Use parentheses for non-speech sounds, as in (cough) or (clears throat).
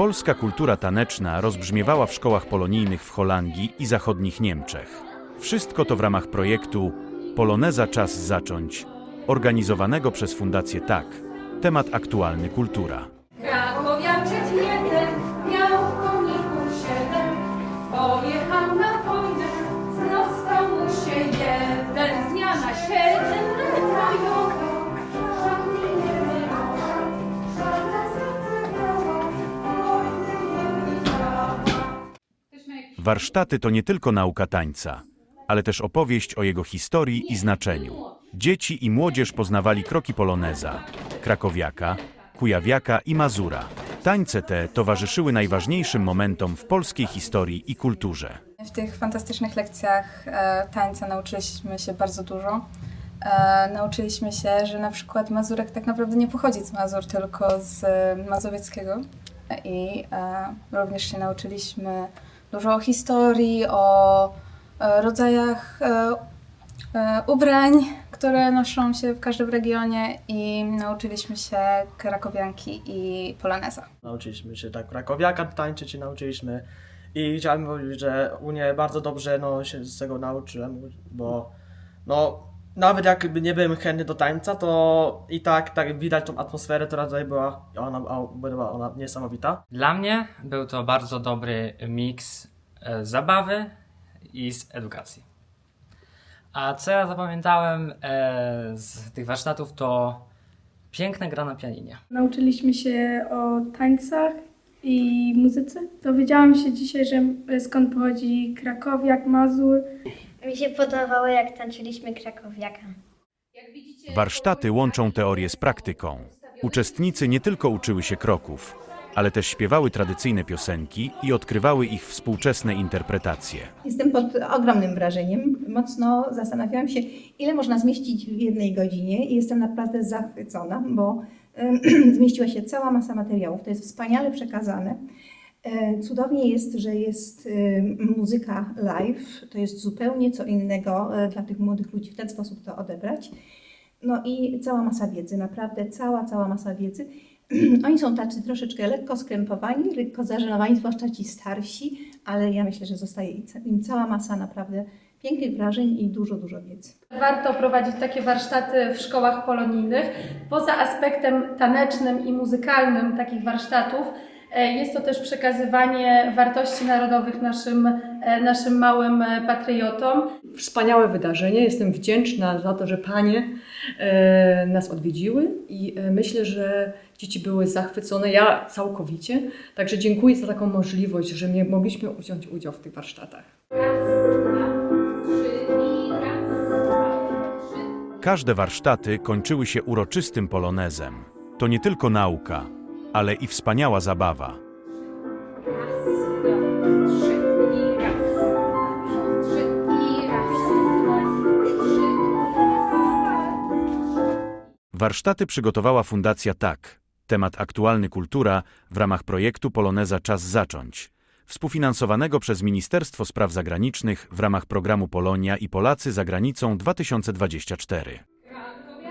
Polska kultura taneczna rozbrzmiewała w szkołach polonijnych w Holandii i zachodnich Niemczech. Wszystko to w ramach projektu Poloneza Czas Zacząć, organizowanego przez Fundację Tak. Temat aktualny kultura. Warsztaty to nie tylko nauka tańca, ale też opowieść o jego historii i znaczeniu. Dzieci i młodzież poznawali kroki poloneza, krakowiaka, kujawiaka i mazura. Tańce te towarzyszyły najważniejszym momentom w polskiej historii i kulturze. W tych fantastycznych lekcjach e, tańca nauczyliśmy się bardzo dużo. E, nauczyliśmy się, że na przykład Mazurek tak naprawdę nie pochodzi z Mazur, tylko z e, Mazowieckiego. I e, również się nauczyliśmy dużo o historii, o e, rodzajach e, e, ubrań, które noszą się w każdym regionie i nauczyliśmy się krakowianki i poloneza. Nauczyliśmy się tak krakowiaka tańczyć i nauczyliśmy i chciałem powiedzieć, że u mnie bardzo dobrze no, się z tego nauczyłem, bo no nawet jakby nie byłem chętny do tańca, to i tak, tak widać tą atmosferę, która tutaj była, ona, była ona niesamowita. Dla mnie był to bardzo dobry miks e, zabawy i z edukacji. A co ja zapamiętałem e, z tych warsztatów to piękna gra na pianinie. Nauczyliśmy się o tańcach i muzyce. Dowiedziałam się dzisiaj, że skąd pochodzi Krakowiak, Mazur. Mi się podobało, jak tańczyliśmy krakowiaka. Warsztaty łączą teorię z praktyką. Uczestnicy nie tylko uczyły się kroków, ale też śpiewały tradycyjne piosenki i odkrywały ich współczesne interpretacje. Jestem pod ogromnym wrażeniem. Mocno zastanawiałam się, ile można zmieścić w jednej godzinie i jestem naprawdę zachwycona, bo (clears throat) zmieściła się cała masa materiałów. To jest wspaniale przekazane. E, Cudownie jest, że jest em, muzyka live. To jest zupełnie co innego e, dla tych młodych ludzi w ten sposób to odebrać. No i cała masa wiedzy, naprawdę cała, cała masa wiedzy. (clears throat) Oni są tacy troszeczkę lekko skrępowani, lekko zażenowani, zwłaszcza ci starsi, ale ja myślę, że zostaje im cała masa naprawdę pięknych wrażeń i dużo, dużo wiedzy. Warto prowadzić takie warsztaty w szkołach polonijnych. Poza aspektem tanecznym i muzykalnym takich warsztatów, jest to też przekazywanie wartości narodowych naszym, e, naszym małym e, patriotom. Wspaniałe wydarzenie. Jestem wdzięczna za to, że panie e, nas odwiedziły i e, myślę, że dzieci były zachwycone. Ja całkowicie. Także dziękuję za taką możliwość, że mogliśmy wziąć udział w tych warsztatach. Raz, dwa, trzy i raz, dwa, trzy. Każde warsztaty kończyły się uroczystym polonezem. To nie tylko nauka, ale i wspaniała zabawa. Warsztaty przygotowała Fundacja Tak. Temat aktualny kultura w ramach projektu Poloneza Czas Zacząć, współfinansowanego przez Ministerstwo Spraw Zagranicznych w ramach programu Polonia i Polacy za granicą 2024.